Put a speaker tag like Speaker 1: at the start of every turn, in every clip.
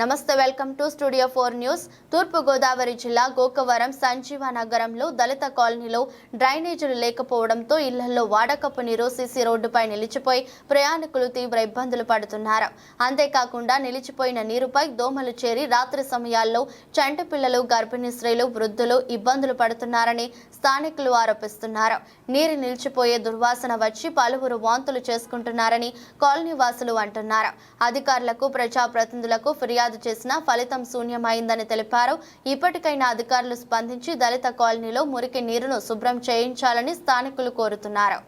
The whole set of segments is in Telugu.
Speaker 1: నమస్తే welcome to studio four news. తూర్పు గోదావరి జిల్లా గోకవరం సంజీవ నగరంలో దళిత కాలనీలో డ్రైనేజీలు లేకపోవడంతో ఇళ్ళలో వాడకపు నీరు సీసీ రోడ్డుపై నిలిచిపోయి ప్రయాణికులు తీవ్ర ఇబ్బందులు పడుతున్నారు. అంతేకాకుండా నిలిచిపోయిన నీరుపై దోమలు చేరి రాత్రి సమయాల్లో చంటి పిల్లలు గర్భిణీ స్త్రీలు వృద్ధులు ఇబ్బందులు పడుతున్నారని స్థానికులు ఆరోపిస్తున్నారు. నీరు నిలిచిపోయే దుర్వాసన వచ్చి పలువురు వాంతులు చేసుకుంటున్నారని కాలనీ వాసులు అంటున్నారు. అధికారులకు ప్రజాప్రతినిధులకు ఫిర్యాదు చేసినా ఫలితం శూన్యమైందని తెలిపారు. ఇప్పటికైనా అధికారులు స్పందించి దళిత కాలనీలో మురికి నీరును శుభ్రం చేయించాలని స్థానికులు కోరుతున్నారు.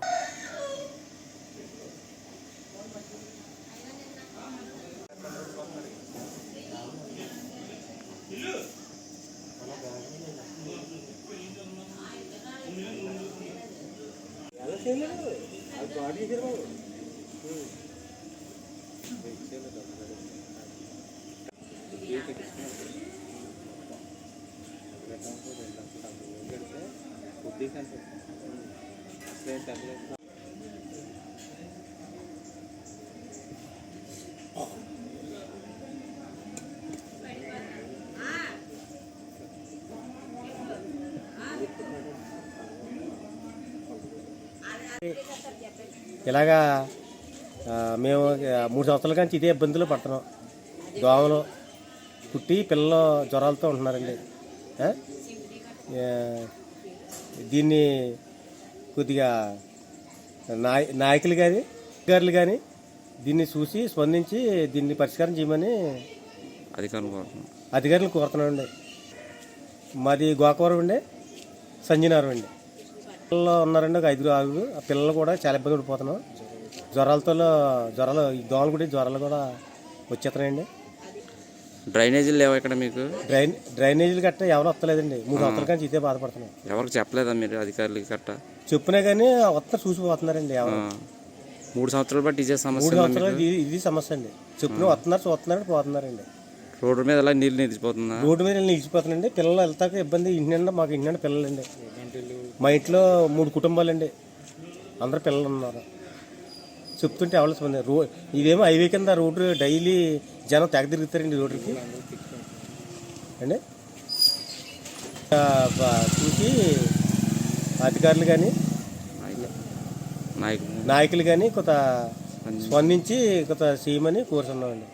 Speaker 2: లక్షలు రెండు ఎలా చేయలేదు అది బాడీ చేశారు బాబు ఇలాగా మేము మూడు సంవత్సరాల నుంచి ఇదే ఇబ్బందులు పడుతున్నాం. దోమలు పుట్టి పిల్లలు జ్వరాలతో ఉంటున్నారండి. దీన్ని కొద్దిగా నాయ నాయకులు కానీ అధికారులు కానీ దీన్ని చూసి స్పందించి దీన్ని పరిష్కారం చేయమని
Speaker 3: అధికారులు కోరుతున్నాం.
Speaker 2: అధికారులు కోరుతున్నామండి మాది గోకవరం అండి సంజయనగరం అండి. పిల్లలు ఉన్నారండి ఒక ఐదుగురు ఆరుగురు. ఆ పిల్లలు కూడా చాలా ఇబ్బంది పడిపోతున్నాం. జ్వరాలతో జ్వరాలు ఈ దోమలు కూడా జ్వరాలు కూడా వచ్చేస్తున్నాయండి.
Speaker 3: డ్రైనేజీలు లేవా ఇక్కడ మీకు?
Speaker 2: డ్రైన్ డ్రైనేజీలు గట్ట ఎవరు వస్తలేదండి. మూడు సంవత్సరాల నుంచి ఇదే బాధపడుతున్నాం.
Speaker 3: ఎవరికి చెప్పలేదా మీరు అధికారులకి కట్ట
Speaker 2: చెప్పినా కానీ వస్తున్నారు చూసిపోతున్నారండి ఎవరు.
Speaker 3: మూడు సంవత్సరాలు బట్టి ఇదే
Speaker 2: మూడు
Speaker 3: సమస్య ఉందా
Speaker 2: సంవత్సరాలు
Speaker 3: మీకు?
Speaker 2: ఇది ఇది సమస్య అండి. చెప్పిన వస్తున్నారు చూస్తున్నారు పోతున్నారండి.
Speaker 3: రోడ్డు మీద ఎలా నీళ్ళు నిలిచిపోతుందా?
Speaker 2: రోడ్డు మీద నిలిచిపోతున్నాండి పిల్లలు వెళ్తాక ఇబ్బంది ఇంటి నిండా మాకు ఇంటి నిండా పిల్లలండి. మా ఇంట్లో మూడు కుటుంబాలండి. అందరు పిల్లలు ఉన్నారు. చెప్తుంటే ఎవరు స్పంది రో ఇదేమో హైవే కింద రోడ్డు డైలీ జనం తెగ తిరుగుతారండి రోడ్డుకి. అండి? చూసి అధికారులు కానీ
Speaker 3: నాయకులు
Speaker 2: నాయకులు కానీ కొంత స్పందించి కొంత చేయమని కోరుతున్నామండి.